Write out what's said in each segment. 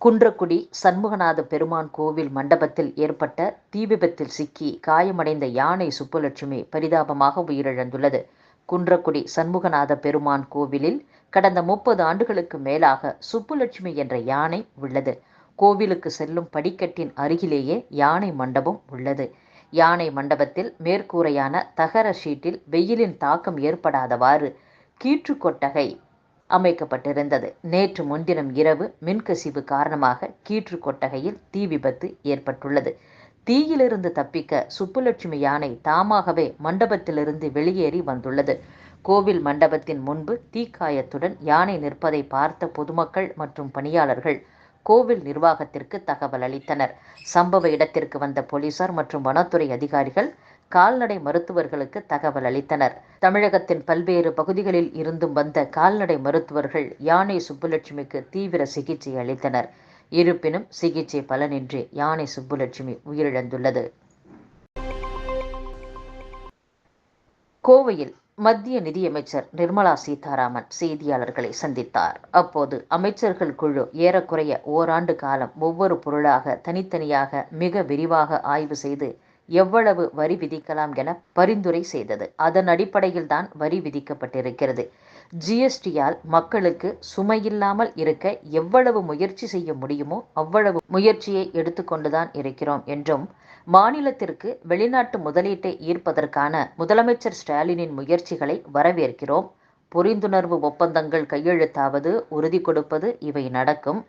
குன்றக்குடி சண்முகநாத பெருமான் கோவில் மண்டபத்தில் ஏற்பட்ட தீ விபத்தில் சிக்கி காயமடைந்த யானை சுப்புலட்சுமி பரிதாபமாக உயிரிழந்துள்ளது. குன்றக்குடி சண்முகநாத பெருமான் கோவிலில் கடந்த முப்பது ஆண்டுகளுக்கு மேலாக சுப்புலட்சுமி என்ற யானை உள்ளது. கோவிலுக்கு செல்லும் படிக்கட்டின் அருகிலேயே யானை மண்டபம் உள்ளது. யானை மண்டபத்தில் மேற்கூரையான தகர ஷீட்டில் வெயிலின் தாக்கம் ஏற்படாதவாறு கீற்று கொட்டகை அமைக்கப்பட்டிருந்தது. நேற்று முன்தினம் இரவு மின்கசிவு காரணமாக கீற்று கொட்டகையில் தீ விபத்து ஏற்பட்டுள்ளது. தீயிலிருந்து தப்பிக்க சுப்புலட்சுமி யானை தாமாகவே மண்டபத்திலிருந்து வெளியேறி வந்துள்ளது. கோவில் மண்டபத்தின் முன்பு தீக்காயத்துடன் யானை நிற்பதை பார்த்த பொதுமக்கள் மற்றும் பணியாளர்கள் கோவில் நிர்வாகத்திற்கு தகவல் அளித்தனர். சம்பவ இடத்திற்கு வந்த போலீசார் மற்றும் வனத்துறை அதிகாரிகள் கால்நடை மருத்துவர்களுக்கு தகவல் அளித்தனர். தமிழகத்தின் பல்வேறு பகுதிகளில் இருந்தும் வந்த கால்நடை மருத்துவர்கள் யானை சுப்புலட்சுமிக்கு தீவிர சிகிச்சை அளித்தனர். இருப்பினும் சிகிச்சை பலனின்றி யானை சுப்புலட்சுமி உயிரிழந்துள்ளது. கோவையில் மத்திய நிதியமைச்சர் நிர்மலா சீதாராமன் செய்தியாளர்களை சந்தித்தார். அப்போது அமைச்சர்கள் குழு ஏறக்குறைய ஓராண்டு காலம் ஒவ்வொரு பொருளாக தனித்தனியாக மிக விரிவாக ஆய்வு செய்து எவ்வளவு வரி விதிக்கலாம் என பரிந்துரை செய்தது. அதன் அடிப்படையில் தான் வரி விதிக்கப்பட்டிருக்கிறது. ஜிஎஸ்டியால் மக்களுக்கு சுமையில்லாமல் இருக்க எவ்வளவு முயற்சி செய்ய முடியுமோ அவ்வளவு முயற்சியை எடுத்துக்கொண்டுதான் இருக்கிறோம் என்றும் மாநிலத்திற்கு வெளிநாட்டு முதலீட்டை ஈர்ப்பதற்கான முதலமைச்சர் ஸ்டாலினின் முயற்சிகளை வரவேற்கிறோம். புரிந்துணர்வு ஒப்பந்தங்கள் கையெழுத்தாவது உறுதி கொடுப்பது இவை நடக்கும்.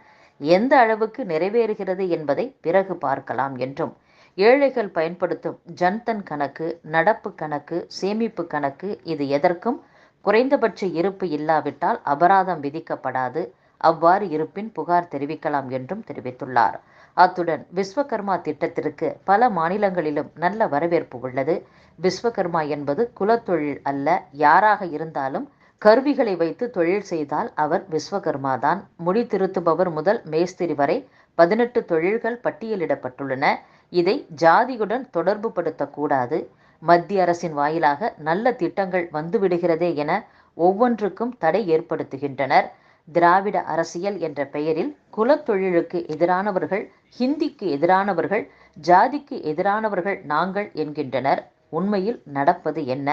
எந்த அளவுக்கு நிறைவேறுகிறது என்பதை பிறகு பார்க்கலாம் என்றும் ஏழைகள் பயன்படுத்தும் ஜன்தன் கணக்கு நடப்பு கணக்கு சேமிப்பு கணக்கு இது எதற்கும் குறைந்தபட்ச இருப்பு இல்லாவிட்டால் அபராதம் விதிக்கப்படாது. அவ்வாறு இருப்பின் புகார் தெரிவிக்கலாம் என்றும் தெரிவித்துள்ளார். அத்துடன் விஸ்வகர்மா திட்டத்திற்கு பல மாநிலங்களிலும் நல்ல வரவேற்பு உள்ளது. விஸ்வகர்மா என்பது குலத்தொழில் அல்ல யாராக இருந்தாலும் கருவிகளை வைத்து தொழில் செய்தால் அவர் விஸ்வகர்மா தான் முடி திருத்துபவர் முதல் மேஸ்திரி வரை பதினெட்டு தொழில்கள் பட்டியலிடப்பட்டுள்ளன. இதை ஜாதியுடன் தொடர்பு படுத்தக்கூடாது மத்திய அரசின் வாயிலாக நல்ல திட்டங்கள் வந்துவிடுகிறதே என ஒவ்வொன்றுக்கும் தடை ஏற்படுத்துகின்றனர். திராவிட அரசியல் என்ற பெயரில் குலத்தொழிலுக்கு எதிரானவர்கள் ஹிந்திக்கு எதிரானவர்கள் ஜாதிக்கு எதிரானவர்கள் நாங்கள் என்கின்றனர். உண்மையில் நடப்பது என்ன?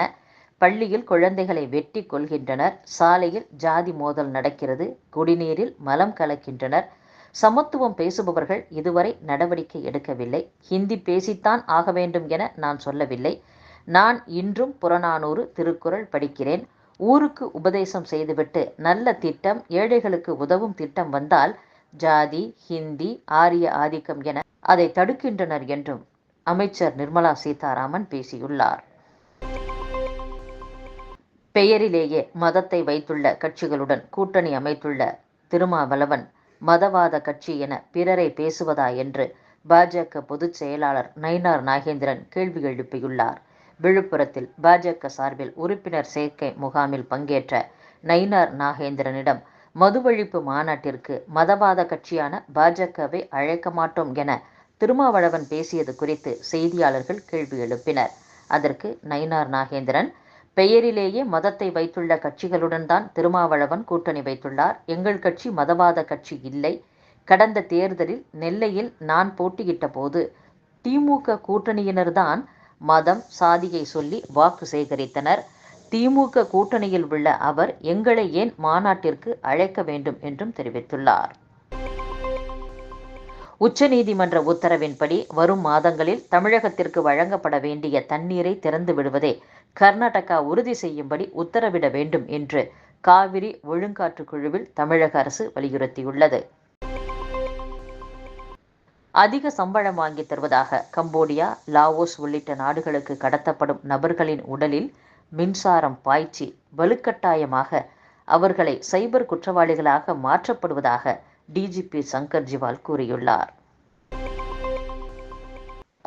பள்ளியில் குழந்தைகளை வெட்டி கொள்கின்றனர் சாலையில் ஜாதி மோதல் நடக்கிறது. குடிநீரில் மலம் கலக்கின்றனர். சமத்துவம் பேசுபவர்கள் இதுவரை நடவடிக்கை எடுக்கவில்லை. ஹிந்தி பேசித்தான் ஆக வேண்டும் என நான் சொல்லவில்லை. நான் இன்றும் புறநானூறு திருக்குறள் படிக்கிறேன். ஊருக்கு உபதேசம் செய்துவிட்டு நல்ல திட்டம் ஏழைகளுக்கு உதவும் திட்டம் வந்தால் ஜாதி ஹிந்தி ஆரிய ஆதிக்கம் என அதை தடுக்கின்றனர் என்றும் அமைச்சர் நிர்மலா சீதாராமன் பேசியுள்ளார். பெயரிலேயே மதத்தை வைத்துள்ள கட்சிகளுடன் கூட்டணி அமைத்துள்ள திருமாவளவன் மதவாத கட்சி என பிறரை பேசுவதா என்று பாஜக பொதுச் செயலாளர் நயினார் நாகேந்திரன் கேள்வி எழுப்பியுள்ளார். விழுப்புரத்தில் பாஜக சார்பில் உறுப்பினர் சேர்க்கை முகாமில் பங்கேற்ற நயினார் நாகேந்திரனிடம் மதுவழிப்பு மாநாட்டிற்கு மதவாத கட்சியான பாஜகவை அழைக்க மாட்டோம் என திருமாவளவன் பேசியது குறித்து செய்தியாளர்கள் கேள்வி எழுப்பினர். அதற்கு நயினார் நாகேந்திரன் பெயரிலேயே மதத்தை வைத்துள்ள கட்சிகளுடன் தான் திருமாவளவன் கூட்டணி வைத்துள்ளார். எங்கள் கட்சி மதவாத கட்சி இல்லை. கடந்த தேர்தலில் நெல்லையில் நான் போட்டியிட்ட போது திமுக கூட்டணியினர்தான் மதம் சாதியை சொல்லி வாக்கு சேகரித்தனர். திமுக கூட்டணியில் உள்ள அவர் எங்களை ஏன் மாநாட்டிற்கு அழைக்க வேண்டும் என்றும் தெரிவித்துள்ளார். உச்சநீதிமன்ற உத்தரவின்படி வரும் மாதங்களில் தமிழகத்திற்கு வழங்கப்பட வேண்டிய தண்ணீரை திறந்து விடுவதே கர்நாடகா உறுதி செய்யும்படி உத்தரவிட வேண்டும் என்று காவிரி ஒழுங்காற்று குழுவில் தமிழக அரசு வலியுறுத்தியுள்ளது. அதிக சம்பளம் வாங்கி தருவதாக கம்போடியா லாவோஸ் உள்ளிட்ட நாடுகளுக்கு கடத்தப்படும் நபர்களின் உடலில் மின்சாரம் பாய்ச்சி வலுக்கட்டாயமாக அவர்களை சைபர் குற்றவாளிகளாக மாற்றப்படுவதாக டிஜிபி சங்கர் ஜிவால் கூறியுள்ளார்.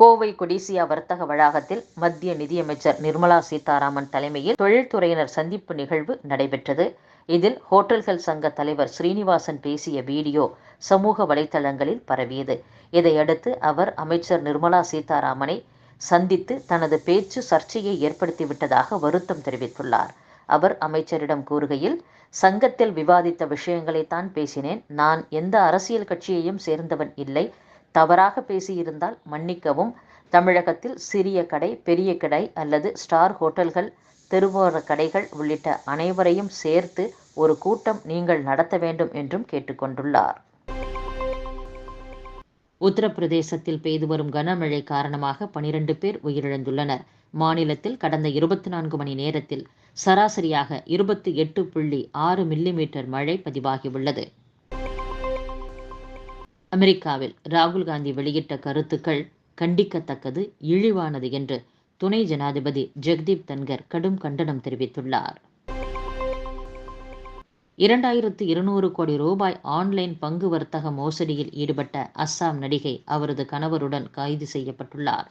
கோவை கொடிசியா வர்த்தக வளாகத்தில் மத்திய நிதியமைச்சர் நிர்மலா சீதாராமன் தலைமையில் தொழில்துறையினர் சந்திப்பு நிகழ்வு நடைபெற்றது. இதில் ஹோட்டல்கள் சங்க தலைவர் ஸ்ரீனிவாசன் பேசிய வீடியோ சமூக வலைதளங்களில் பரவியது. இதையடுத்து அவர் அமைச்சர் நிர்மலா சீதாராமனை சந்தித்து தனது பேச்சு சர்ச்சையை ஏற்படுத்திவிட்டதாக வருத்தம் தெரிவித்துள்ளார். அவர் அமைச்சரிடம் கூறுகையில் சங்கத்தில் விவாதித்த விஷயங்களைத்தான் பேசினேன். நான் எந்த அரசியல் கட்சியையும் சேர்ந்தவன் இல்லை. தவறாக பேசியிருந்தால் மன்னிக்கவும். தமிழகத்தில் சிறிய கடை பெரிய கடை அல்லது ஸ்டார் ஹோட்டல்கள் தெருவோர கடைகள் உள்ளிட்ட அனைவரையும் சேர்த்து ஒரு கூட்டம் நீங்கள் நடத்த வேண்டும் என்றும் கேட்டுக்கொண்டுள்ளார். உத்தரப்பிரதேசத்தில் பெய்து வரும் கனமழை காரணமாக பனிரெண்டு பேர் உயிரிழந்துள்ளனர். மாநிலத்தில் கடந்த இருபத்தி நான்கு மணி நேரத்தில் சராசரியாக இருபத்தி எட்டு புள்ளி ஆறு மில்லிமீட்டர் மழை பதிவாகியுள்ளது. அமெரிக்காவில் ராகுல் காந்தி வெளியிட்ட கருத்துக்கள் கண்டிக்கத்தக்கது இழிவானது என்று துணை ஜனாதிபதி ஜெக்தீப் தன்கர் கடும் கண்டனம் தெரிவித்துள்ளார். இரண்டாயிரத்து இருநூறு கோடி ரூபாய் ஆன்லைன் பங்கு வர்த்தக மோசடியில் ஈடுபட்ட அஸ்ஸாம் நடிகை அவரது கணவருடன் கைது செய்யப்பட்டுள்ளார்.